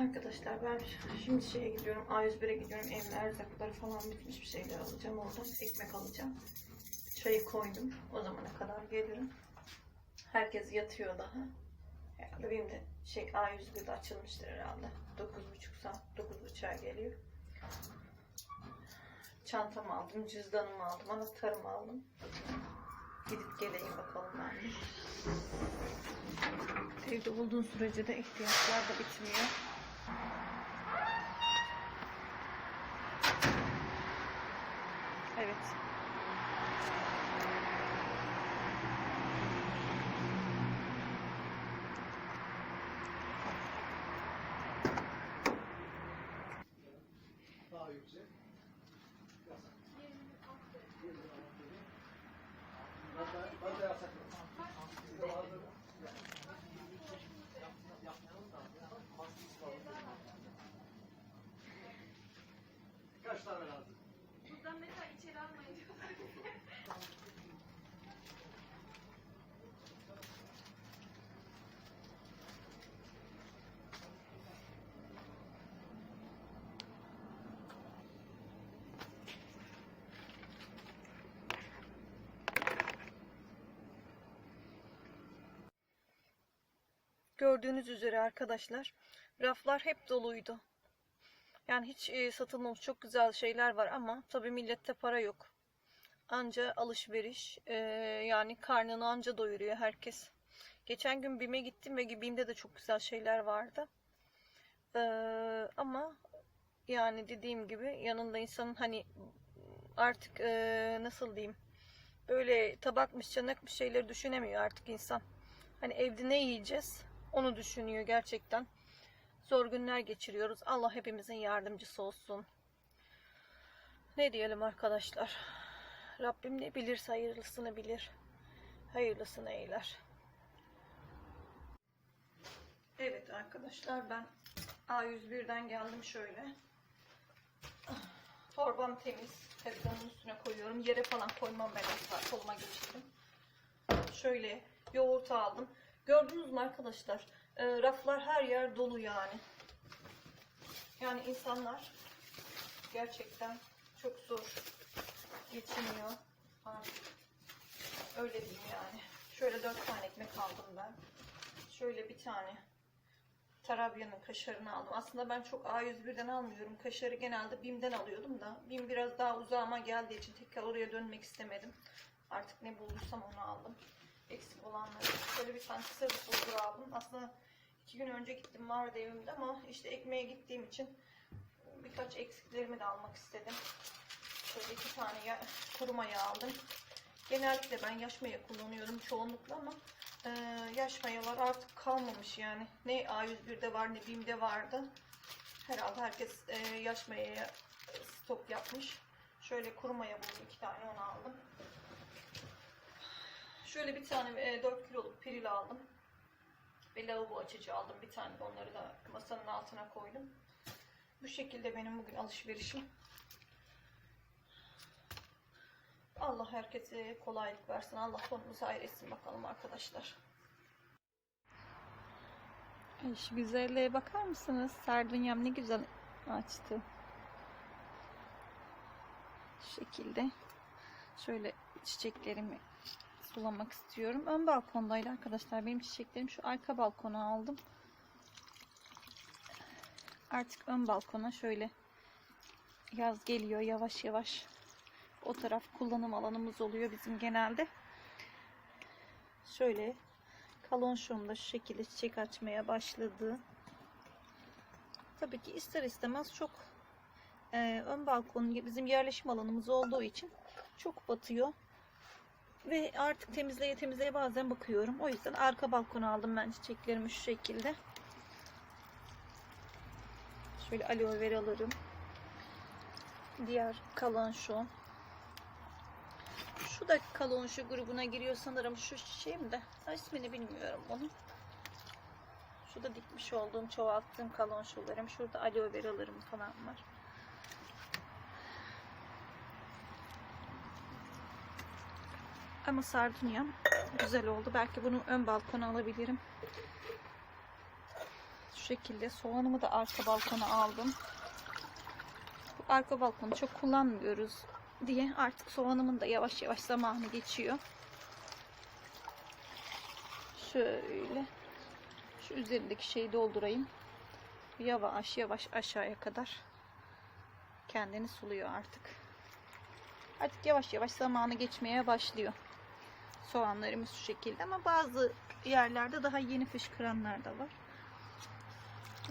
Arkadaşlar ben şimdi şeye gidiyorum. A101'e gidiyorum. Evin erzakları falan bitmiş bir şeyler alacağım oradan. Ekmek alacağım. Çayı koydum. O zamana kadar gelirim. Herkes yatıyor daha. Herhalde benim de şey A101'de açılmıştır herhalde. 9.30 saat 9.30'a geliyor. Çantamı aldım, cüzdanımı aldım, anahtarımı aldım. Gidip geleyim bakalım ben de. Evde olduğun sürece de ihtiyaçlar da bitmiyor. Evet. Daha yüksek. Gördüğünüz üzere arkadaşlar raflar hep doluydu. Yani hiç e, satılmamış çok güzel şeyler var ama tabii millette para yok. Anca alışveriş e, yani karnını anca doyuruyor herkes. Geçen gün BİM'e gittim ve BİM'de de çok güzel şeyler vardı. E, ama yani dediğim gibi yanında insanın hani artık e, nasıl diyeyim böyle tabakmış çanakmış şeyleri düşünemiyor artık insan. Hani evde ne yiyeceğiz onu düşünüyor gerçekten. Zor günler geçiriyoruz. Allah hepimizin yardımcısı olsun. Ne diyelim arkadaşlar? Rabbim ne bilirse hayırlısını bilir. Hayırlısını eyler. Evet arkadaşlar ben A101'den geldim şöyle. Torbam temiz. Tezgahın üstüne koyuyorum. Yere falan koymam ben asla. Koluma geçirdim. Şöyle yoğurt aldım. Gördünüz mü arkadaşlar? E, raflar her yer dolu yani. Yani insanlar gerçekten çok zor geçiniyor. Artık öyle diyeyim yani. Şöyle dört tane ekmek aldım ben. Şöyle bir tane Tarabya'nın kaşarını aldım. Aslında ben çok A101'den almıyorum. Kaşarı genelde BİM'den alıyordum da. BİM biraz daha uzağıma geldiği için tekrar oraya dönmek istemedim. Artık ne bulursam onu aldım. Eksik olanları. Şöyle bir tane sırf bulgur aldım. Aslında iki gün önce gittim vardı evimde ama işte ekmeğe gittiğim için birkaç eksiklerimi de almak istedim. Şöyle iki tane ya, kuru maya aldım. Genellikle ben yaş maya kullanıyorum çoğunlukla ama e, yaş mayalar artık kalmamış yani. Ne A101'de var ne BİM'de vardı. Herhalde herkes e, yaş mayaya stok yapmış. Şöyle kuru maya buldum iki tane onu aldım. Şöyle bir tane e, 4 kiloluk piril aldım. Ve lavabo açıcı aldım. Bir tane de onları da masanın altına koydum. Bu şekilde benim bugün alışverişim. Allah herkese kolaylık versin. Allah sonumuzu hayır etsin bakalım arkadaşlar. Şu güzelliğe bakar mısınız? Sardunyam ne güzel açtı. Şu şekilde. Şöyle çiçeklerimi sulamak istiyorum. Ön balkondaydı arkadaşlar. Benim çiçeklerim şu arka balkona aldım. Artık ön balkona şöyle yaz geliyor yavaş yavaş. O taraf kullanım alanımız oluyor bizim genelde. Şöyle kalonşum da şu şekilde çiçek açmaya başladı. Tabii ki ister istemez çok e, ön balkon bizim yerleşim alanımız olduğu için çok batıyor. Ve artık temizleye temizleye bazen bakıyorum. O yüzden arka balkona aldım ben çiçeklerimi şu şekilde. Şöyle aloe veralarım. Diğer kalan şu. Şu da kalon şu grubuna giriyor sanırım. Şu çiçeğim de. İsmini bilmiyorum onun. Şu da dikmiş olduğum çoğalttığım kalon şularım. Şurada aloe veralarım falan var. Ama sardunyam güzel oldu. Belki bunu ön balkona alabilirim. Şu şekilde soğanımı da arka balkona aldım. Bu arka balkonu çok kullanmıyoruz diye artık soğanımın da yavaş yavaş zamanı geçiyor. Şöyle şu üzerindeki şeyi doldurayım. Yavaş yavaş aşağıya kadar kendini suluyor artık. Artık yavaş yavaş zamanı geçmeye başlıyor. Soğanlarımız şu şekilde ama bazı yerlerde daha yeni fışkıranlar da var.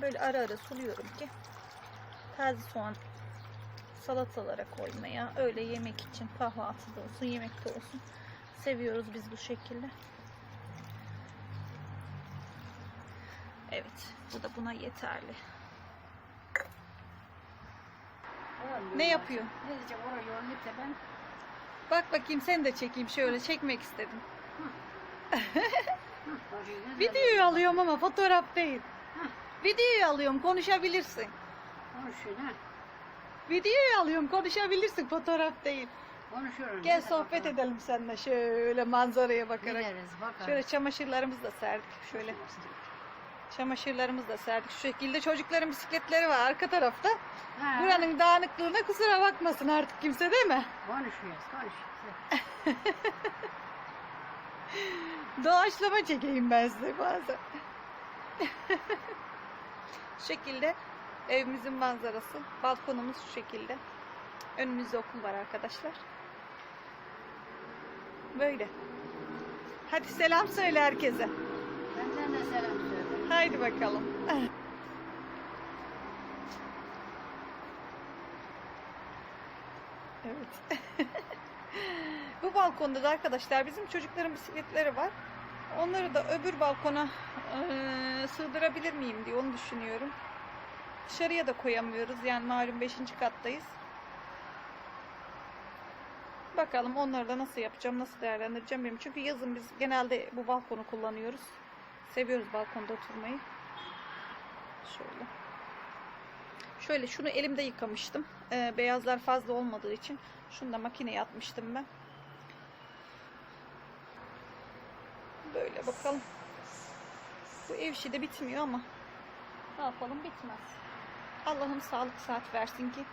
Böyle ara ara suluyorum ki taze soğan salatalara koymaya, öyle yemek için kahvaltıda olsun, yemekte olsun seviyoruz biz bu şekilde. Evet, bu da buna yeterli. Ne yapıyor? Ne diyeceğim oraya yolunu ben Bak bakayım seni de çekeyim şöyle çekmek istedim. Videoyu alıyorum ama fotoğraf değil. Videoyu alıyorum konuşabilirsin. Konuşuyor ha. Videoyu alıyorum konuşabilirsin fotoğraf değil. Konuşuyorum. Gel sohbet edelim seninle şöyle manzaraya bakarak. Gideriz bakarız. Şöyle çamaşırlarımızı da serdik. Şöyle çamaşırlarımızı da serdik. Şu şekilde çocukların bisikletleri var arka tarafta. Ha, Buranın dağınıklığına kusura bakmasın artık kimse değil mi? Konuşuyoruz konuşuyoruz. Doğaçlama çekeyim ben size bazen. şu şekilde evimizin manzarası. Balkonumuz şu şekilde. Önümüzde okul var arkadaşlar. Böyle. Hadi selam söyle herkese. Benden de selam. Haydi bakalım. Evet. Bu balkonda da arkadaşlar bizim çocukların bisikletleri var. Onları da öbür balkona eee, sığdırabilir miyim diye onu düşünüyorum. Dışarıya da koyamıyoruz. Yani malum 5. kattayız. Bakalım onları da nasıl yapacağım, nasıl değerlendireceğim benim. Çünkü yazın biz genelde bu balkonu kullanıyoruz. Seviyoruz balkonda oturmayı. Şöyle. Şöyle şunu elimde yıkamıştım. Ee, beyazlar fazla olmadığı için. Şunu da makineye atmıştım ben. Böyle bakalım. Bu ev işi de bitmiyor ama ne yapalım bitmez. Allah'ım sağlık saat versin ki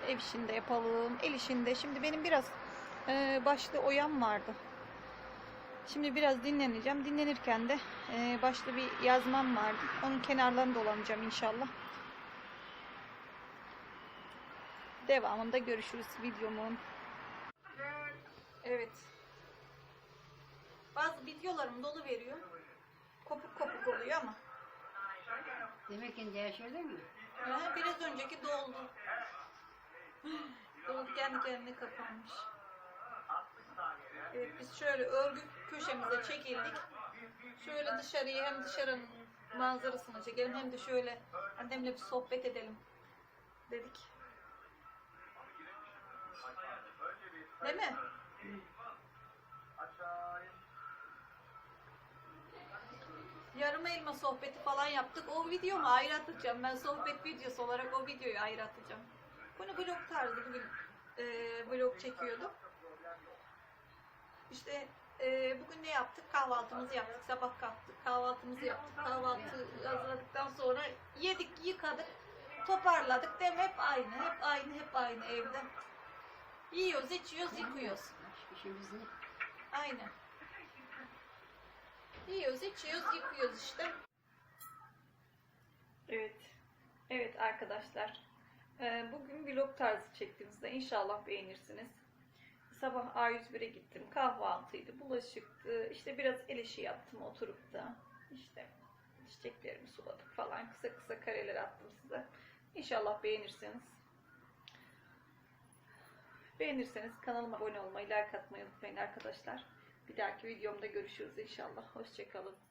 ev işinde yapalım, el işinde. Şimdi benim biraz e, başta oyam vardı. Şimdi biraz dinleneceğim. Dinlenirken de e, başta bir yazmam vardı. Onun kenarlarını dolanacağım inşallah. Devamında görüşürüz videomun. Evet. Bazı videolarım dolu veriyor. Kopuk kopuk oluyor ama. Demek ki yaşadın mı? Ha, biraz önceki doldu. Doldu kendi kendine kapanmış. Evet biz şöyle örgü köşemize çekildik. Şöyle dışarıyı hem dışarının manzarasını çekelim hem de şöyle annemle bir sohbet edelim dedik. Değil mi? Yarım elma sohbeti falan yaptık. O videomu ayrı atacağım. Ben sohbet videosu olarak o videoyu ayrı atacağım. Bunu vlog tarzı bugün e, vlog çekiyordum. İşte e, bugün ne yaptık? Kahvaltımızı yaptık. Sabah kalktık. Kahvaltımızı yaptık. Kahvaltı hazırladıktan sonra yedik, yıkadık, toparladık. Mi? Hep aynı, hep aynı, hep aynı evde. Yiyoruz, içiyoruz, yıkıyoruz. İşimiz ne? Aynen. Yiyoruz, içiyoruz, yıkıyoruz işte. Evet. Evet arkadaşlar. Ee, Bugün vlog tarzı çektiğimizde inşallah beğenirsiniz. Sabah A101'e gittim. Kahvaltıydı, bulaşıktı. İşte biraz el işi yaptım oturup da. İşte çiçeklerimi suladık falan. Kısa kısa kareler attım size. İnşallah beğenirsiniz. Beğenirseniz kanalıma abone olmayı, like atmayı unutmayın arkadaşlar. Bir dahaki videomda görüşürüz inşallah. Hoşçakalın.